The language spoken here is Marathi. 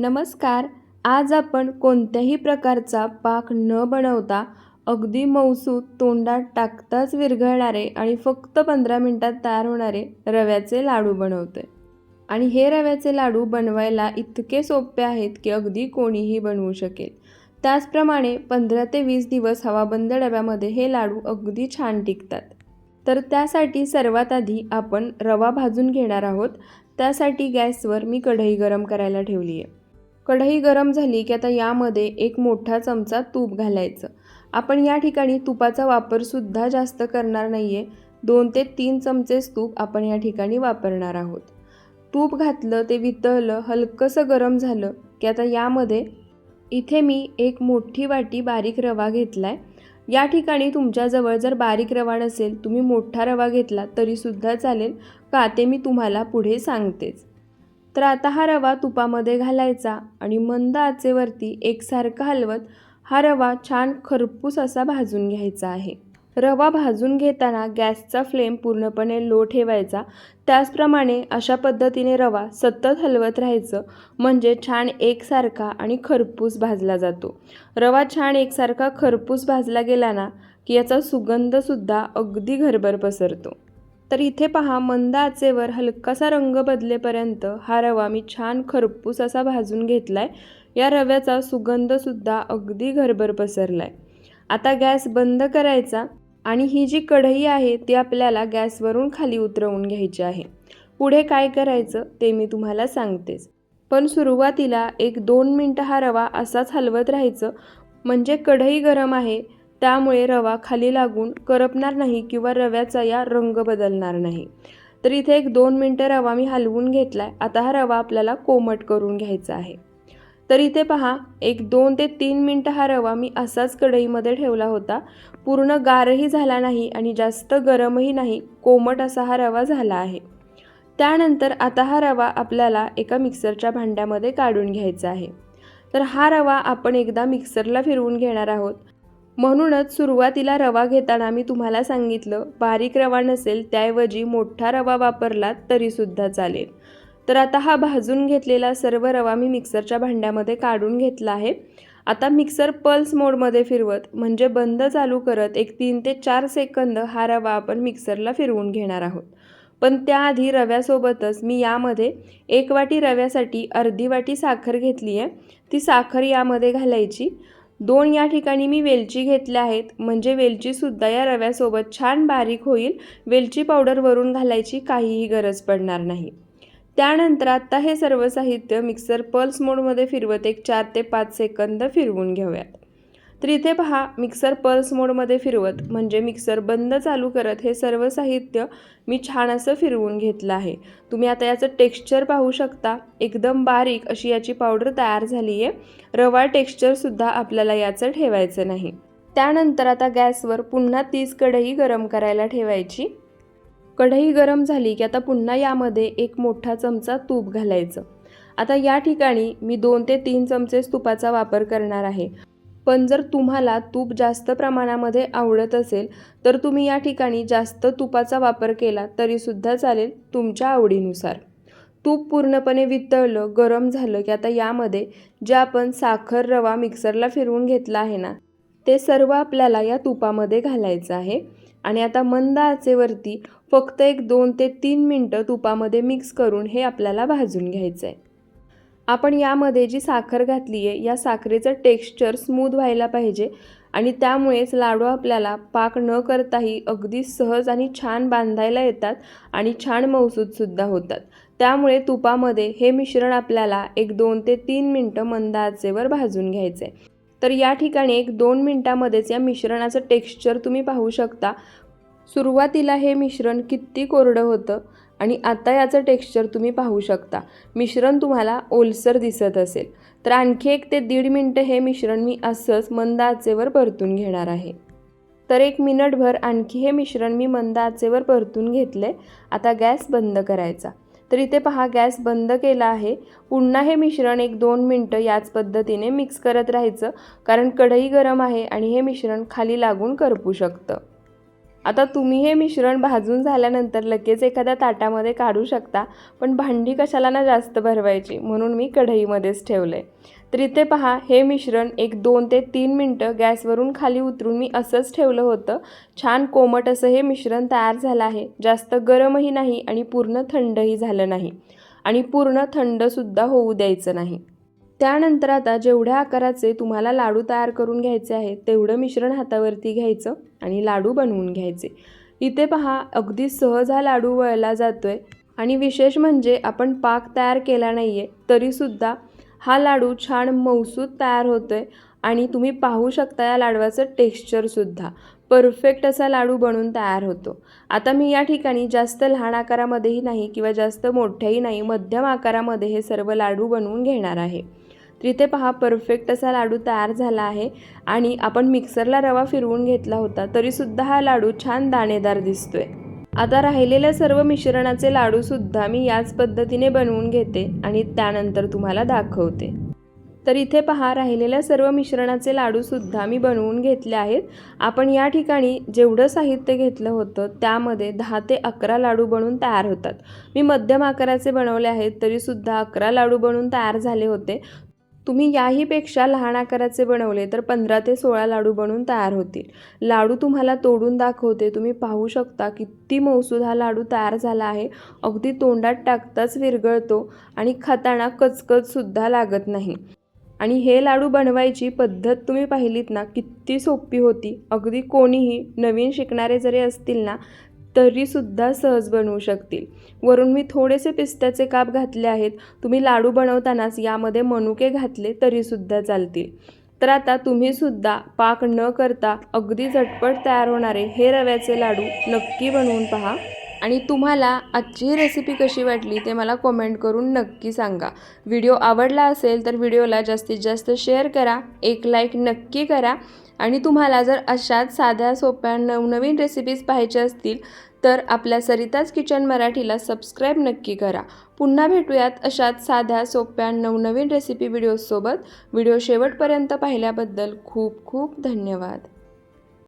नमस्कार. आज आपण कोणत्याही प्रकारचा पाक न बनवता अगदी मौसू तोंडात टाकताच विरघळणारे आणि फक्त पंधरा मिनटात तयार होणारे रव्याचे लाडू बनवतोय. आणि हे रव्याचे लाडू बनवायला इतके सोपे आहेत की अगदी कोणीही बनवू शकेल. त्याचप्रमाणे पंधरा ते वीस दिवस हवाबंद डब्यामध्ये हे लाडू अगदी छान टिकतात. तर त्यासाठी सर्वात आधी आपण रवा भाजून घेणार आहोत. त्यासाठी गॅसवर मी कढई गरम करायला ठेवली आहे कढई गरम झाली की आता यामध्ये एक मोठा चमचा तूप घालायचं. आपण या ठिकाणी तुपाचा वापरसुद्धा जास्त करणार नाही आहे दोन ते तीन चमचेच तूप आपण या ठिकाणी वापरणार आहोत. तूप घातलं ते वितळलं हलकंसं गरम झालं की आता यामध्ये इथे मी एक मोठी वाटी बारीक रवा घेतला आहे या ठिकाणी तुमच्याजवळ जर बारीक रवा नसेल तुम्ही मोठा रवा घेतला तरीसुद्धा चालेल. का ते मी तुम्हाला पुढे सांगतेच. तर आता हा रवा तुपामध्ये घालायचा आणि मंद आचेवरती एकसारखा हलवत हा रवा छान खरपूस असा भाजून घ्यायचा आहे. रवा भाजून घेताना गॅसचा फ्लेम पूर्णपणे लो ठेवायचा. त्याचप्रमाणे अशा पद्धतीने रवा सतत हलवत राहायचं. म्हणजे छान एकसारखा आणि खरपूस भाजला जातो. रवा छान एकसारखा खरपूस भाजला गेला ना की याचा सुगंधसुद्धा अगदी घरभर पसरतो. तर इथे पहा मंद आचेवर हलकासा रंग बदलेपर्यंत हा रवा मी छान खरपूस असा भाजून घेतला आहे या रव्याचा सुगंधसुद्धा अगदी घरभर पसरला आहे आता गॅस बंद करायचा आणि ही जी कढई आहे ती आपल्याला गॅसवरून खाली उतरवून घ्यायची आहे. पुढे काय करायचं ते मी तुम्हाला सांगतेच. पण सुरुवातीला एक दोन मिनटं हा रवा असाच हलवत राहायचं. म्हणजे कढई गरम आहे त्यामुळे रवा खाली लागून करपणार नाही किंवा रव्याचा या रंग बदलणार नाही. तर इथे एक दोन मिनटं रवा मी हलवून घेतला आहे आता हा रवा आपल्याला कोमट करून घ्यायचा आहे. तर इथे पहा एक दोन ते तीन मिनटं हा रवा मी असाच कढईमध्ये ठेवला होता. पूर्ण गारही झाला नाही आणि जास्त गरमही नाही कोमट असा हा रवा झाला आहे. त्यानंतर आता हा रवा आपल्याला एका मिक्सरच्या भांड्यामध्ये काढून घ्यायचा आहे. तर हा रवा आपण एकदा मिक्सरला फिरवून घेणार आहोत. म्हणूनच सुरुवातीला रवा घेताना मी तुम्हाला सांगितलं बारीक रवा नसेल त्याऐवजी मोठा रवा वापरलात तरीसुद्धा चालेल. तर आता हा भाजून घेतलेला सर्व रवा मी मिक्सरच्या भांड्यामध्ये काढून घेतला आहे. आता मिक्सर पल्स मोडमध्ये फिरवत म्हणजे बंद चालू करत एक तीन ते चार सेकंद हा रवा आपण मिक्सरला फिरवून घेणार आहोत. पण त्याआधी रव्यासोबतच मी यामध्ये एक वाटी रव्यासाठी अर्धी वाटी साखर घेतली आहे ती साखर यामध्ये घालायची. दोन या ठिकाणी मी वेलची घेतल्या आहेत. म्हणजे वेलचीसुद्धा या रव्यासोबत छान बारीक होईल. वेलची पावडरवरून घालायची काहीही गरज पडणार नाही. त्यानंतर आत्ता हे सर्व साहित्य मिक्सर पल्स मोडमध्ये फिरवत एक चार ते पाच सेकंद फिरवून घेऊयात. तर इथे पहा मिक्सर पल्स मोडमध्ये फिरवत म्हणजे मिक्सर बंद चालू करत हे सर्व साहित्य मी छान असं फिरवून घेतलं आहे. तुम्ही आता याचं टेक्स्चर पाहू शकता. एकदम बारीक अशी याची पावडर तयार झाली आहे. रवा टेक्स्चरसुद्धा आपल्याला याचं ठेवायचं नाही. त्यानंतर आता गॅसवर पुन्हा तीच कढई गरम करायला ठेवायची. कढई गरम झाली की आता पुन्हा यामध्ये एक मोठा चमचा तूप घालायचं. आता या ठिकाणी मी दोन ते तीन चमचे तुपाचा वापर करणार आहे. पण जर तुम्हाला तूप जास्त प्रमाणामध्ये आवडत असेल तर तुम्ही या ठिकाणी जास्त तुपाचा वापर केला तरीसुद्धा चालेल तुमच्या आवडीनुसार. तूप पूर्णपणे वितळलं गरम झालं की आता यामध्ये जे आपण साखर रवा मिक्सरला फिरवून घेतला आहे ना ते सर्व आपल्याला या तुपामध्ये घालायचं आहे. आणि आता मंद आचेवरती फक्त एक दोन ते तीन मिनटं तुपामध्ये मिक्स करून हे आपल्याला भाजून घ्यायचं आहे आपण यामध्ये जी साखर घातली आहे या साखरेचं टेक्स्चर स्मूथ व्हायला पाहिजे आणि त्यामुळेच लाडू आपल्याला पाक न करताही अगदी सहज आणि छान बांधायला येतात आणि छान मौसूदसुद्धा होतात. त्यामुळे तुपामध्ये हे मिश्रण आपल्याला एक दोन ते तीन मिनटं मंद आचेवर भाजून घ्यायचं आहे तर या ठिकाणी एक दोन मिनटामध्येच या मिश्रणाचं टेक्स्चर तुम्ही पाहू शकता. सुरुवातीला हे मिश्रण किती कोरडं होतं आणि आता याचं टेक्स्चर तुम्ही पाहू शकता. मिश्रण तुम्हाला ओलसर दिसत असेल. तर आणखी एक ते दीड मिनटं हे मिश्रण मी असंच मंद आचेवर परतून घेणार आहे. तर एक मिनटभर आणखी हे मिश्रण मी मंद आचेवर परतून घेतले. आता गॅस बंद करायचा. तर इथे पहा गॅस बंद केला आहे. पुन्हा हे मिश्रण एक दोन मिनटं याच पद्धतीने मिक्स करत राहायचं. कारण कढई गरम आहे आणि हे मिश्रण खाली लागून करपू शकतं. आता तुम्ही हे मिश्रण भाजून झाल्यानंतर लगेच एखाद्या ताटामध्ये काढू शकता पण भांडी कशाला ना जास्त भरवायची म्हणून मी कढईमध्येच ठेवलं आहे तर इथे पहा हे मिश्रण एक दोन ते तीन मिनटं गॅसवरून खाली उतरून मी असंच ठेवलं होतं. छान कोमट असं हे मिश्रण तयार झालं आहे. जास्त गरमही नाही आणि पूर्ण थंडही झालं नाही. आणि पूर्ण थंडसुद्धा होऊ द्यायचं नाही. त्यानंतर आता जेवढ्या आकाराचे तुम्हाला लाडू तयार करून घ्यायचे आहेत तेवढं मिश्रण हातावरती घ्यायचं आणि लाडू बनवून घ्यायचे. इथे पहा अगदी सहज हा लाडू वळला जातो आहे आणि विशेष म्हणजे आपण पाक तयार केला नाही आहे तरीसुद्धा हा लाडू छान मौसूद तयार होतो आहे आणि तुम्ही पाहू शकता या लाडवाचं टेक्स्चरसुद्धा परफेक्ट असा लाडू बनून तयार होतो. आता मी या ठिकाणी जास्त लहान आकारामध्येही नाही किंवा जास्त मोठ्याही नाही मध्यम आकारामध्ये हे सर्व लाडू बनवून घेणार आहे. तर इथे पहा परफेक्ट असा लाडू तयार झाला आहे. आणि आपण मिक्सरला रवा फिरवून घेतला होता तरीसुद्धा हा लाडू छान दाणेदार दिसतोय. आता राहिलेल्या सर्व मिश्रणाचे लाडूसुद्धा मी याच पद्धतीने बनवून घेते आणि त्यानंतर तुम्हाला दाखवते. तर इथे पहा राहिलेल्या सर्व मिश्रणाचे लाडूसुद्धा मी बनवून घेतले आहेत. आपण या ठिकाणी जेवढं साहित्य घेतलं होतं त्यामध्ये दहा ते अकरा लाडू बनवून तयार होतात. मी मध्यम आकाराचे बनवले आहेत तरीसुद्धा अकरा लाडू बनवून तयार झाले होते. तुम्ही याहीपेक्षा लहान आकाराचे बनवले तर पंधरा ते सोळा लाडू बनून तयार होतील. लाडू तुम्हाला तोडून दाखवते. तुम्ही पाहू शकता किती मौसूद हा लाडू तयार झाला आहे. अगदी तोंडात टाकताच विरघळतो आणि खाताना कचकचसुद्धा लागत नाही. आणि हे लाडू बनवायची पद्धत तुम्ही पाहिलीत ना किती सोपी होती. अगदी कोणीही नवीन शिकणारे जरी असतील ना तरीसुद्धा सहज बनवू शकतील. वरून मी थोडेसे पिस्त्याचे काप घातले आहेत. तुम्ही लाडू बनवतानाच यामध्ये मनुके घातले तरीसुद्धा चालतील. तर आता तुम्हीसुद्धा पाक न करता अगदी झटपट तयार होणारे हे रव्याचे लाडू नक्की बनवून पहा. आणि तुम्हाला आजची रेसिपी कशी वाटली ते मला कॉमेंट करून नक्की सांगा. व्हिडिओ आवडला असेल तर व्हिडिओला जास्तीत जास्त शेअर करा. एक लाईक नक्की करा. आणि तुम्हाला जर अशाच साध्या सोप्या नवनवीन रेसिपीज पाहायच्या असतील तर आपल्या सरिताज किचन मराठीला सबस्क्राईब नक्की करा. पुन्हा भेटूयात अशाच साध्या सोप्या नवनवीन रेसिपी व्हिडिओसोबत व्हिडिओ शेवटपर्यंत पाहिल्याबद्दल खूप खूप धन्यवाद.